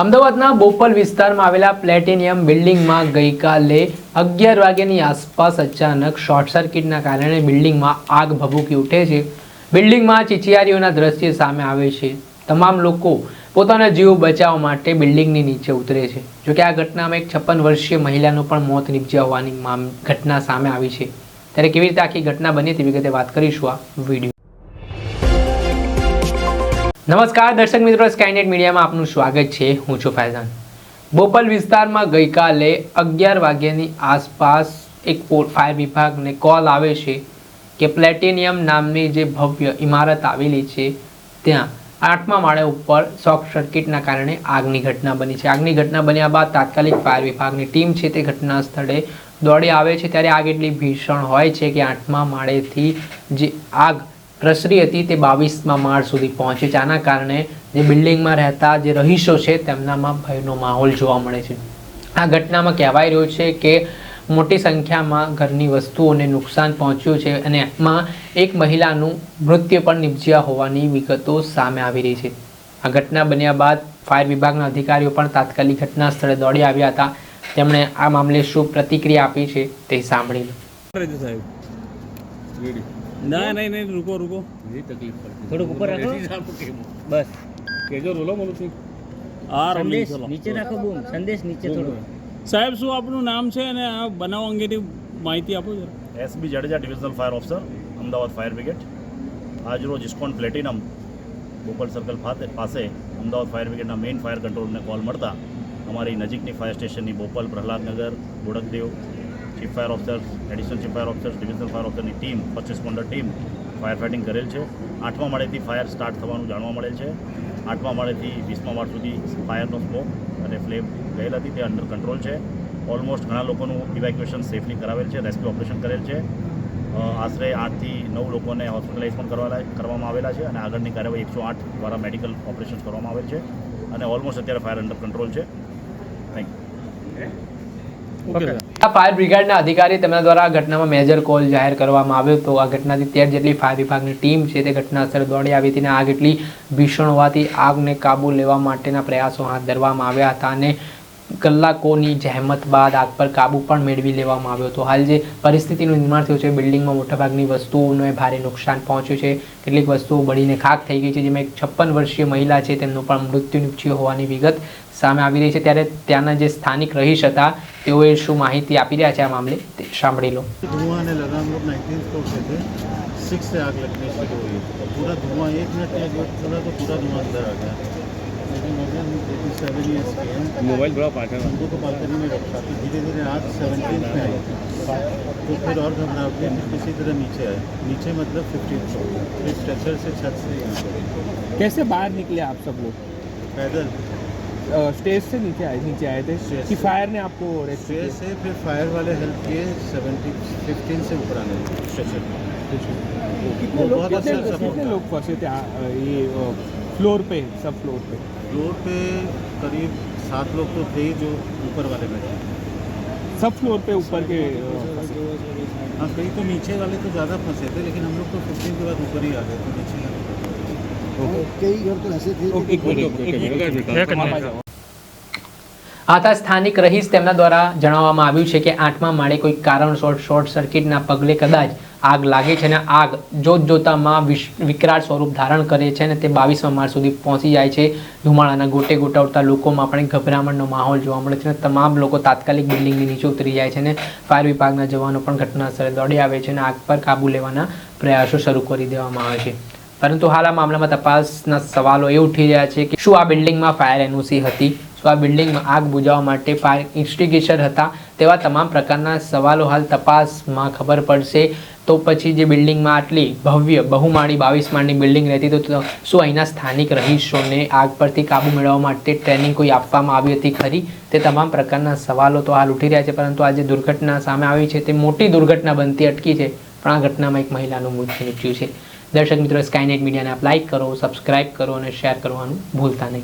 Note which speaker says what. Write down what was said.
Speaker 1: અમદાવાદના બોપલ વિસ્તારમાં આવેલા પ્લેટિનિયમ બિલ્ડિંગમાં ગઈકાલે અગિયાર વાગ્યાની આસપાસ અચાનક શોર્ટ સર્કિટના કારણે બિલ્ડિંગમાં આગ ભભૂકી ઉઠે છે. બિલ્ડિંગમાં ચિચિયારીઓના દ્રશ્ય સામે આવે છે. તમામ લોકો પોતાના જીવ બચાવવા માટે બિલ્ડિંગની નીચે ઉતરે છે. જોકે આ ઘટનામાં એક છપ્પન વર્ષીય મહિલાનું પણ મોત નીપજ્યા હોવાની ઘટના સામે આવી છે. ત્યારે કેવી રીતે આખી ઘટના બની તે વિગતે વાત કરીશું આ વીડિયો નમસ્કાર, દર્શક મિત્રો સ્કાયનેટ મીડિયામાં આપનું સ્વાગત છે. હું છું ફૈઝાન બોપલ વિસ્તારમાં ગઈકાલે અગિયાર વાગ્યાની આસપાસ એક ફાયર વિભાગને કોલ આવે છે કે પ્લેટિનિયમ નામની જે ભવ્ય ઇમારત આવેલી છે, ત્યાં આઠમા માળે ઉપર શોર્ટ સર્કિટના કારણે આગની ઘટના બની છે. આગની ઘટના બન્યા બાદ તાત્કાલિક ફાયર વિભાગની ટીમ છે તે ઘટના સ્થળે દોડી આવે છે. ત્યારે આગ એટલી ભીષણ હોય છે કે આઠમા માળેથી જે આગ પ્રસરી હતી તે બાવીસમાં માળ સુધી પહોંચી. છે આના કારણે જે બિલ્ડિંગમાં રહેતા જે રહીશો છે તેમનામાં ભયનો માહોલ જોવા મળે છે. આ ઘટનામાં કહેવાય રહ્યું છે કે મોટી સંખ્યામાં ઘરની વસ્તુઓને નુકસાન પહોંચ્યું છે અને એમાં એક મહિલાનું મૃત્યુ પણ નિપજ્યા હોવાની વિગતો સામે આવી રહી છે. આ ઘટના બન્યા બાદ ફાયર વિભાગના અધિકારીઓ પણ તાત્કાલિક ઘટના સ્થળે દોડી આવ્યા હતા. તેમણે આ મામલે શું પ્રતિક્રિયા આપી છે તે સાંભળી લો
Speaker 2: સાહેબ? ના નહીં નહીં રૂકો રૂકો.
Speaker 3: થોડુંક ઉપર રાખો. બસ.
Speaker 2: કેજો રોલો મનુસિંહ આ રોલિંગ ચલો.
Speaker 3: નીચે રાખો બૂમ. સંદેશ નીચે થોડું.
Speaker 2: સાહેબ શું આપનું નામ છે? અને આ બનાવ અંગેની માહિતી આપો જરા.
Speaker 4: SB Jadeja divisional fire officer Ahmedabad fire brigade આજરોજ ઇસ્કોન પ્લેટિનમ બોપલ સર્કલ ફાતે પાસે અમદાવાદ ફાયર બ્રિગેડના મેઇન ફાયર કંટ્રોલને કોલ મળતા અમારી નજીકની ફાયર સ્ટેશનની Bopal Prahladnagar Bodakdev chief fire officer additional chief fire officer divisional fire ઓફિસરની team, પચીસ રિસ્પોન્ડર ટીમ ફાયર ફાઇટિંગ કરેલ છે. આઠમા માળેથી ફાયર સ્ટાર્ટ થવાનું જાણવા મળેલ છે. આઠમા માળેથી વીસમા માળ સુધી ફાયરનો સ્મોક અને ફ્લેમ ગયેલ હતી. તે અંડર કંટ્રોલ છે. ઓલમોસ્ટ ઘણા લોકોનું ઇવેક્યુએશન સેફલી કરાવેલ છે. રેસ્ક્યુ ઓપરેશન કરેલ છે. આશરે આઠથી નવ લોકોને હોસ્પિટલાઇઝ પણ કરવા કરવામાં આવેલા છે અને આગળની કાર્યવાહી એકસો આઠ દ્વારા મેડિકલ ઓપરેશન કરવામાં આવેલ છે. અને ઓલમોસ્ટ અત્યારે ફાયર અંડર કંટ્રોલ છે. થેન્ક યુ
Speaker 1: ફાયર બ્રિગેડના અધિકારી તેમના દ્વારા આ ઘટનામાં મેજર કોલ જાહેર કરવામાં આવ્યો હતો. આ ઘટનાથી તેર જેટલી ફાયર વિભાગની ટીમ છે તે ઘટના સ્થળે દોડી આવી હતી અને આગ એટલી ભીષણ હોવાથી આગને કાબૂ લેવા માટેના પ્રયાસો હાથ ધરવામાં આવ્યા હતા અને કલાકોની જહેમત બાદ આગ પર કાબુ પણ મેળવી લેવામાં આવ્યો હતો હાલ જે પરિસ્થિતિનું નિર્માણ થયું છે બિલ્ડિંગમાં મોટાભાગની વસ્તુઓને ભારે નુકસાન પહોંચ્યું છે કેટલીક વસ્તુઓ બળીને ખાક થઈ ગઈ છે જેમાં એક છપ્પન વર્ષીય મહિલા છે તેમનું પણ મૃત્યુ નિપજ્યું હોવાની વિગત સામે આવી રહી છે ત્યારે ત્યાંના જે સ્થાનિક રહીશ હતા તેઓએ શું માહિતી આપી રહ્યા છે આ મામલે તે સાંભળી લો
Speaker 5: धुआं आने लगा हम लोग नाइनटीन फ्लोर पे थे सिक्स से आग लगने शुरू हुई तो पूरा धुआं एक मिनट में जो खुला तो पूरा धुआं अंदर आ गया
Speaker 2: मोबाइल बड़ा पार्टनर
Speaker 5: हमको तो बालकनी में रखा तो धीरे धीरे आज सेवनटीन में आए। तो फिर और घबराहट गई फिर किसी तरह नीचे आए। नीचे मतलब फिफ्टीन फ्लोर फिर स्ट्रेचर से छत से यहाँ
Speaker 6: कैसे बाहर निकले आप सब लोग?
Speaker 5: पैदल।
Speaker 6: स्टेज से नीचे आए नीचे आए थे? कि फायर ने आपको
Speaker 5: स्टेज से फिर फायर वाले हेल्प किए सेवेंटी फिफ्टीन से ऊपर आने स्ट्रेचर
Speaker 6: कितने
Speaker 5: अच्छा
Speaker 6: लोग फंसे थे ये फ्लोर पे सब फ्लोर पे?
Speaker 5: फ्लोर पे करीब सात लोग तो थे ही जो ऊपर वाले में थे
Speaker 6: सब फ्लोर पे ऊपर के अ, फंसे।
Speaker 5: हाँ कई तो नीचे वाले तो ज़्यादा फंसे थे लेकिन हम लोग तो फिफ्टीन के बाद ऊपर ही आ गए तो नीचे
Speaker 6: ओके एक मिनट एक मिनट एक मिनट
Speaker 1: આતા સ્થાનિક રહીશ તેમના દ્વારા જણાવવામાં આવ્યું છે કે આઠમા માળે કોઈ કારણસર શોર્ટ સર્કિટના પગલે કદાચ આગ લાગે છે અને આગ જોત જોતામાં વિકરાળ સ્વરૂપ ધારણ કરે છે અને તે બાવીસમાં માર્ચ સુધી પહોંચી જાય છે. ધુમાડાના ગોટે ગોટા ઉડતા લોકોમાં પણ ગભરામણનો માહોલ જોવા મળે છે અને તમામ લોકો તાત્કાલિક બિલ્ડિંગની નીચે ઉતરી જાય છે અને ફાયર વિભાગના જવાનો પણ ઘટનાસ્થળે દોડી આવે છે અને આગ પર કાબૂ લેવાના પ્રયાસો શરૂ કરી દેવામાં આવે છે. પરંતુ હાલ આ મામલામાં તપાસના સવાલો એ ઉઠી રહ્યા છે કે શું આ બિલ્ડિંગમાં ફાયર એનઓસી હતી? શું આ બિલ્ડિંગમાં આગ બુજાવવા માટે ફાયર ઇન્સ્ટિગેશન હતા તેવા તમામ પ્રકારના સવાલો હાલ તપાસમાં ખબર પડશે. તો પછી જે બિલ્ડિંગમાં આટલી ભવ્ય, બહુમાળી, બાવીસ માળની બિલ્ડિંગ રહેતી તો તો શું અહીંના સ્થાનિક રહીશોને આગ પરથી કાબુ મેળવવા માટે ટ્રેનિંગ કોઈ આપવામાં આવી હતી ખરી? તે તમામ પ્રકારના સવાલો તો હાલ ઉઠી રહ્યા છે, પરંતુ આ જે દુર્ઘટના સામે આવી છે તે મોટી દુર્ઘટના બનતી અટકી છે. પણ આ ઘટનામાં એક મહિલાનું મૃત્યુ નીપજ્યું છે. દર્શક મિત્રો સ્કાયનેટ મીડિયાને આપ લાઇક કરો સબસ્ક્રાઇબ કરો અને શેર કરવાનું ભૂલતા નહીં.